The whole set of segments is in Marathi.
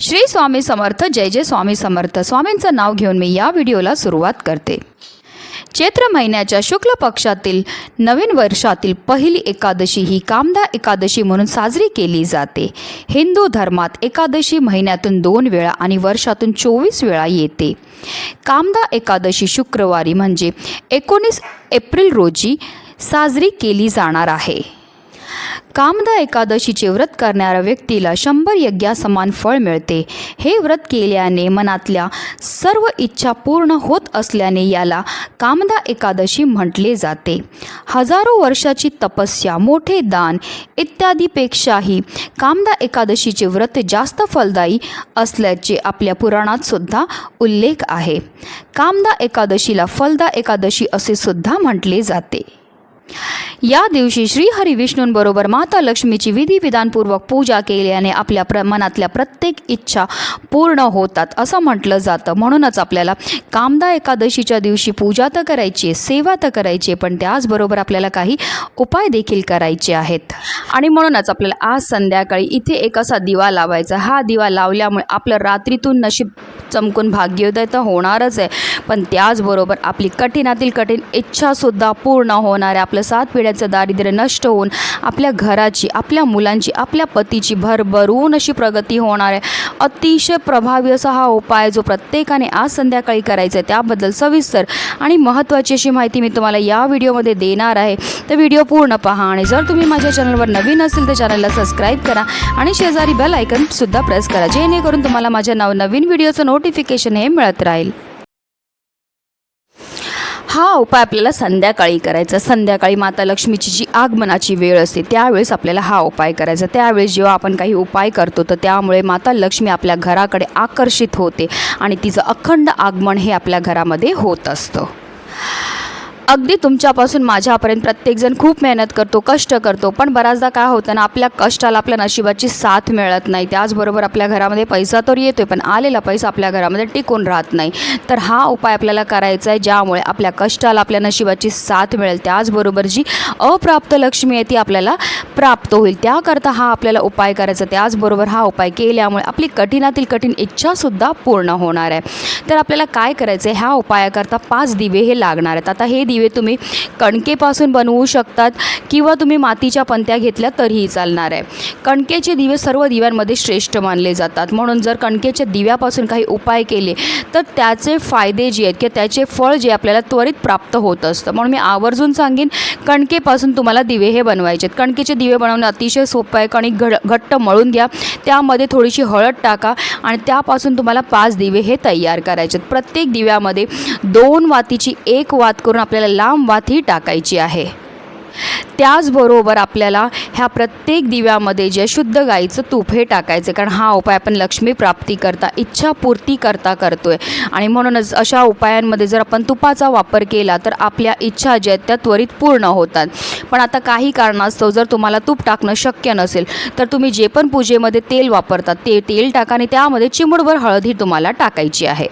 श्री स्वामी समर्थ जय जय स्वामी समर्थ. स्वामींचं नाव घेऊन मी या व्हिडिओला सुरुवात करते. चैत्र महिन्याच्या शुक्ल पक्षातील नवीन वर्षातील पहिली एकादशी ही कामदा एकादशी म्हणून साजरी केली जाते. हिंदू धर्मात एकादशी महिन्यातून दोन वेळा आणि वर्षातून चोवीस वेळा येते. कामदा एकादशी शुक्रवारी म्हणजे एकोणीस एप्रिल रोजी साजरी केली जाणार आहे. कामदा एकादशीचे व्रत करणाऱ्या व्यक्तीला शंभर यज्ञासमान फळ मिळते. हे व्रत केल्याने मनातल्या सर्व इच्छा पूर्ण होत असल्याने याला कामदा एकादशी म्हटले जाते. हजारो वर्षाची तपस्या मोठे दान इत्यादीपेक्षाही कामदा एकादशीचे व्रत जास्त फलदायी असल्याचे आपल्या पुराणात सुद्धा उल्लेख आहे. कामदा एकादशीला फलदा एकादशी असे सुद्धा म्हटले जाते. या दिवशी श्रीहरी विष्णूंबरोबर माता लक्ष्मीची विधिविधानपूर्वक पूजा केल्याने आपल्या प्र मनातल्या प्रत्येक इच्छा पूर्ण होतात असं म्हटलं जातं. म्हणूनच आपल्याला कामदा एकादशीच्या दिवशी पूजा तर करायची आहे सेवा तर करायची आहे पण त्याचबरोबर आपल्याला काही उपाय देखील करायचे आहेत. आणि म्हणूनच आपल्याला आज संध्याकाळी इथे एक असा दिवा लावायचा. हा दिवा लावल्यामुळे आपलं रात्रीतून नशीब चमकून भाग्योदय तर होणारच आहे. पण त्याचबरोबर आपली कठीणातील कठीण इच्छासुद्धा पूर्ण होणार आहे आपलं सात पिढ्याचं दारिद्र्य नष्ट होऊन आपल्या घराची आपल्या मुलांची आपल्या पतीची भरभरून अशी प्रगती होणार आहे. अतिशय प्रभावी असा हा उपाय जो प्रत्येकाने आज संध्याकाळी करायचा आहे. त्याबद्दल सविस्तर आणि महत्त्वाची अशी माहिती मी तुम्हाला या व्हिडिओमध्ये देणार आहे. तर व्हिडिओ पूर्ण पहा आणि जर तुम्ही माझ्या चॅनलवर नवीन असेल तर चॅनलला सबस्क्राईब करा आणि शेजारी बेल आयकनसुद्धा प्रेस करा जेणेकरून तुम्हाला माझ्या नवनवीन व्हिडिओचं नोटिफिकेशन हे मिळत राहील. हा उपाय आपल्याला संध्याकाळी करायचा. संध्याकाळी माता लक्ष्मीची जी आगमनाची वेळ असते त्यावेळेस आपल्याला हा उपाय करायचा. त्यावेळेस जेव्हा आपण काही उपाय करतो तर त्यामुळे माता लक्ष्मी आपल्या घराकडे आकर्षित होते आणि तिचं अखंड आगमन हे आपल्या घरामध्ये होत असतं. अगदी तुमच्यापासून माझ्यापर्यंत प्रत्येकजण खूप मेहनत करतो कष्ट करतो पण बऱ्याचदा काय होतं ना आपल्या कष्टाला आपल्या नशिबाची साथ मिळत नाही. त्याचबरोबर आपल्या घरामध्ये पैसा तर येतो पण आलेला पैसा आपल्या घरामध्ये टिकून राहत नाही. तर हा उपाय आपल्याला करायचा आहे ज्यामुळे आपल्या कष्टाला आपल्या नशिबाची साथ मिळेल. त्याचबरोबर जी अप्राप्त लक्ष्मी आहे ती आपल्याला प्राप्त होईल. त्याकरता हा आपल्याला उपाय करायचा. त्याचबरोबर हा उपाय केल्यामुळे आपली कठीणातील कठीण इच्छासुद्धा पूर्ण होणार आहे. तर आपल्याला काय करायचं आहे ह्या उपायाकरता पाच दिवे हे लागणार आहेत. आता हे दिवे तुम्ही कणकेपासून बनवू शकतात किंवा तुम्ही मातीच्या पंत्या घेतल्या तरीही चालणार आहे. कणकेचे दिवे सर्व दिव्यांमध्ये श्रेष्ठ मानले जातात. म्हणून जर कणकेच्या दिव्यापासून काही उपाय केले तर त्याचे फायदे जे आहेत किंवा त्याचे फळ जे आपल्याला त्वरित प्राप्त होत असतं. म्हणून मी आवर्जून सांगेन कणकेपासून तुम्हाला दिवे हे बनवायचे आहेत कणकेचे दिवे बनवणं अतिशय सोपं आहे कणिक घड घट्ट मळून घ्या. त्यामध्ये थोडीशी हळद टाका आणि त्यापासून तुम्हाला पाच दिवे हे तयार करायचे आहेत प्रत्येक दिव्यामध्ये दोन वातीची एक वात करून आपल्याला लांब वात ही टाकायची आहे. त्याचबरोबर आपल्याला ह्या प्रत्येक दिव्यामध्ये जे शुद्ध गाईचं तूप हे टाकायचं कारण हा उपाय आपण लक्ष्मी प्राप्ती करता इच्छापूर्ती करता करतोय. आणि म्हणूनच अशा उपायांमध्ये जर आपण तुपाचा वापर केला तर आपल्या इच्छा ज्या आहेत त्या त्वरित पूर्ण होतात. पण आता काही कारणास्तव जर तुम्हाला तूप टाकणं शक्य नसेल तर तुम्ही जे पण पूजेमध्ये तेल वापरतात ते तेल टाका आणि त्यामध्ये चिमुडभर हळद ही तुम्हाला टाकायची आहे.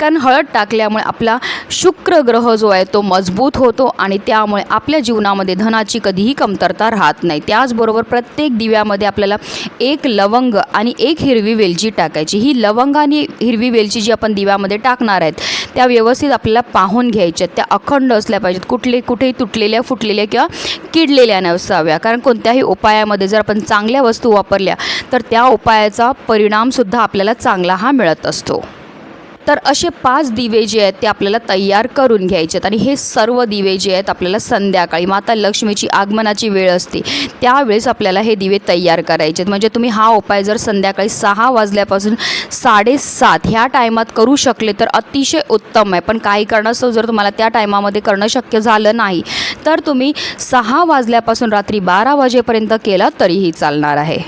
कारण हळद टाकल्यामुळे आपला शुक्र ग्रह जो आहे तो मजबूत होतो आणि त्यामुळे आपल्या जीवनामध्ये धनाची कधीही कमतरता राहत नाही. त्याचबरोबर प्रत्येक दिव्यामध्ये आपल्याला एक लवंग आणि एक हिरवी वेलची टाकायची. ही लवंग आणि हिरवी वेलची जी आपण दिव्यामध्ये टाकणार आहेत त्या व्यवस्थित आपल्याला पाहून घ्यायच्या त्या अखंड असल्या पाहिजेत. कुठले कुठेही तुटलेल्या फुटलेल्या किंवा किडलेल्या नसाव्या. कारण कोणत्याही उपायामध्ये जर आपण चांगल्या वस्तू वापरल्या तर त्या उपायाचा परिणामसुद्धा आपल्याला चांगला हा मिळत असतो. तर असे पाच दिवे जे आहेत ते आपल्याला तयार करून घ्यायचे आहेत आणि हे सर्व दिवे जे आहेत आपल्याला संध्याकाळी माता लक्ष्मीची आगमनाची वेळ असते त्यावेळेस आपल्याला हे दिवे तयार करायचे आहेत म्हणजे तुम्ही हा उपाय जर संध्याकाळी सहा वाजल्यापासून साडेसात ह्या टायमात करू शकले तर अतिशय उत्तम आहे. पण काही कारणास्तव जर तुम्हाला त्या टायमामध्ये करणं शक्य झालं नाही तर तुम्ही सहा वाजल्यापासून रात्री बारा वाजेपर्यंत केला तरीही चालणार आहे.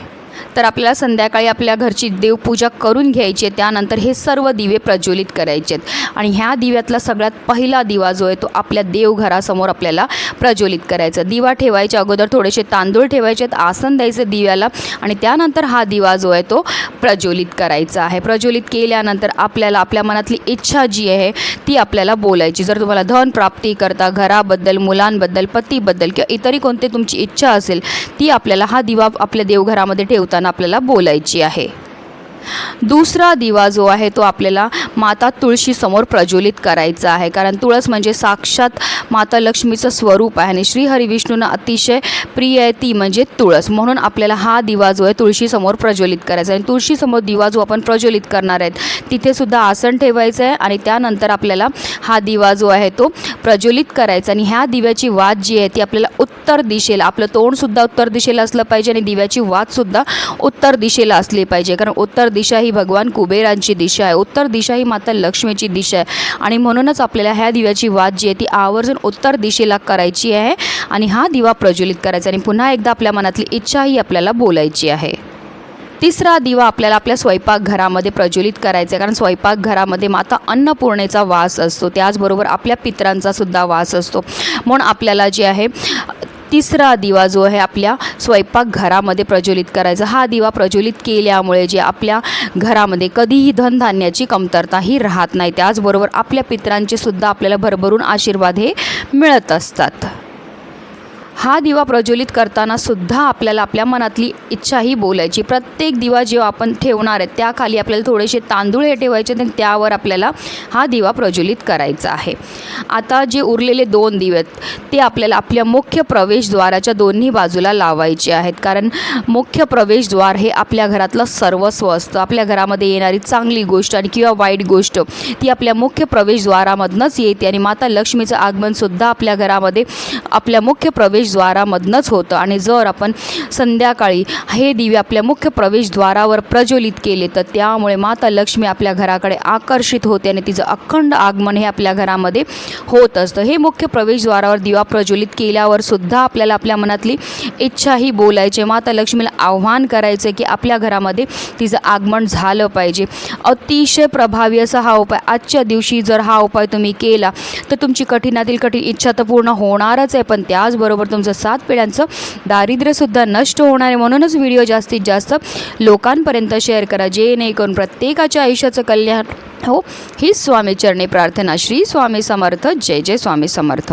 तर आपल्याला संध्याकाळी आपल्या घरची देवपूजा करून घ्यायची आहे. त्यानंतर हे सर्व दिवे प्रज्वलित करायचे आहेत. आणि ह्या दिव्यातला सगळ्यात पहिला दिवा जो आहे तो आपल्या देवघरासमोर आपल्याला प्रज्वलित करायचा दिवा ठेवायच्या अगोदर थोडेसे तांदूळ ठेवायचे आहेत आसन द्यायचं दिव्याला. आणि त्यानंतर हा दिवा जो आहे तो प्रज्वलित करायचा आहे. प्रज्वलित केल्यानंतर आपल्याला आपल्या मनातली इच्छा जी आहे ती आपल्याला बोलायची. जर तुम्हाला धन प्राप्ती करता घराबद्दल मुलांबद्दल पतीबद्दल किंवा इतरही कोणती तुमची इच्छा असेल ती आपल्याला हा दिवा आपल्या देवघरामध्ये ठेवताना आपल्याला बोलायची आहे. दुसरा दिवा जो आहे तो आपल्याला माता तुळशीसमोर प्रज्वलित करायचा आहे. कारण तुळस म्हणजे साक्षात माता लक्ष्मीचं स्वरूप आहे आणि श्री हरिविष्णूंना अतिशय प्रिय आहे ती म्हणजे तुळस. म्हणून आपल्याला हा दिवा जो आहे तुळशीसमोर प्रज्वलित करायचा आहे. आणि तुळशीसमोर दिवा जो आपण प्रज्वलित करणार आहेत तिथेसुद्धा आसन ठेवायचं आहे आणि त्यानंतर आपल्याला हा दिवा जो आहे तो प्रज्वलित करायचा आणि ह्या दिव्याची वाद जी आहे ती आपल्याला उत्तर दिशेला आपलं तोंडसुद्धा उत्तर दिशेला असलं पाहिजे आणि दिव्याची वातसुद्धा उत्तर दिशेला असली पाहिजे. कारण उत्तर दिशा ही भगवान कुबेरांची दिशा आहे. उत्तर दिशा ही माता लक्ष्मीची दिशा आहे. आणि म्हणूनच आपल्याला ह्या दिव्याची वात जी आहे ती आवर्जून उत्तर दिशेला करायची आहे आणि हा दिवा प्रज्वलित करायचा आणि पुन्हा एकदा आपल्या मनातली इच्छा ही आपल्याला बोलायची आहे. तिसरा दिवा आपल्याला आपल्या स्वयंपाकघरामध्ये प्रज्वलित करायचा आहे. कारण स्वयंपाकघरामध्ये माता अन्नपूर्णेचा वास असतो. त्याचबरोबर आपल्या पित्रांचा सुद्धा वास असतो. म्हणून आपल्याला जे आहे तिसरा दिवा जो आहे आपल्या स्वयंपाकघरामध्ये प्रज्वलित करायचा. हा दिवा प्रज्वलित केल्यामुळे जे आपल्या घरामध्ये कधीही धनधान्याची कमतरता ही राहत नाही. त्याचबरोबर आपल्या पित्रांचे सुद्धा आपल्याला भरभरून आशीर्वाद हे मिळत असतात. हा दिवा प्रज्वलित करताना सुद्धा आपल्याला आपल्या मनातली इच्छा ही बोलायची. प्रत्येक दिवा जेव्हा आपण ठेवणार आहे त्याखाली आपल्याला थोडेसे तांदूळ हे ठेवायचे आणि त्यावर आपल्याला हा दिवा प्रज्वलित करायचा आहे. आता जे उरलेले दोन दिवे आहेत ते आपल्याला आपल्या मुख्य प्रवेशद्वाराच्या दोन्ही बाजूला लावायचे आहेत. कारण मुख्य प्रवेशद्वार हे आपल्या घरातलं सर्वस्व असतं. आपल्या घरामध्ये येणारी चांगली गोष्ट आणि किंवा वाईट गोष्ट ती आपल्या मुख्य प्रवेशद्वारामधनंच येते आणि माता लक्ष्मीचं आगमनसुद्धा आपल्या घरामध्ये आपल्या मुख्य प्रवेश प्रवेशद्वारामधनंच होतं. आणि जर आपण संध्याकाळी हे दिवे आपल्या मुख्य प्रवेशद्वारावर प्रज्वलित केले तर त्यामुळे माता लक्ष्मी आपल्या घराकडे आकर्षित होते आणि तिचं अखंड आगमन हे आपल्या घरामध्ये होत असतं. हे मुख्य प्रवेशद्वारावर दिवा प्रज्वलित केल्यावर सुद्धा आपल्याला आपल्या मनातली इच्छा ही बोलायची. माता लक्ष्मीला आव्हान करायचं की आपल्या घरामध्ये तिचं आगमन झालं पाहिजे. अतिशय प्रभावी असा हा उपाय. आजच्या दिवशी जर हा उपाय तुम्ही केला तर तुमची कठीणातील कठीण इच्छा तर पूर्ण होणारच आहे. पण त्याचबरोबर आमचं सात पिढ्यांचं दारिद्र्यसुद्धा नष्ट होणार आहे. म्हणूनच व्हिडिओ जास्तीत जास्त लोकांपर्यंत शेअर करा. जेणेकरून प्रत्येकाच्या आयुष्याचं कल्याण हो. हीच स्वामी चरणी प्रार्थना. श्री स्वामी समर्थ. जय जय स्वामी समर्थ.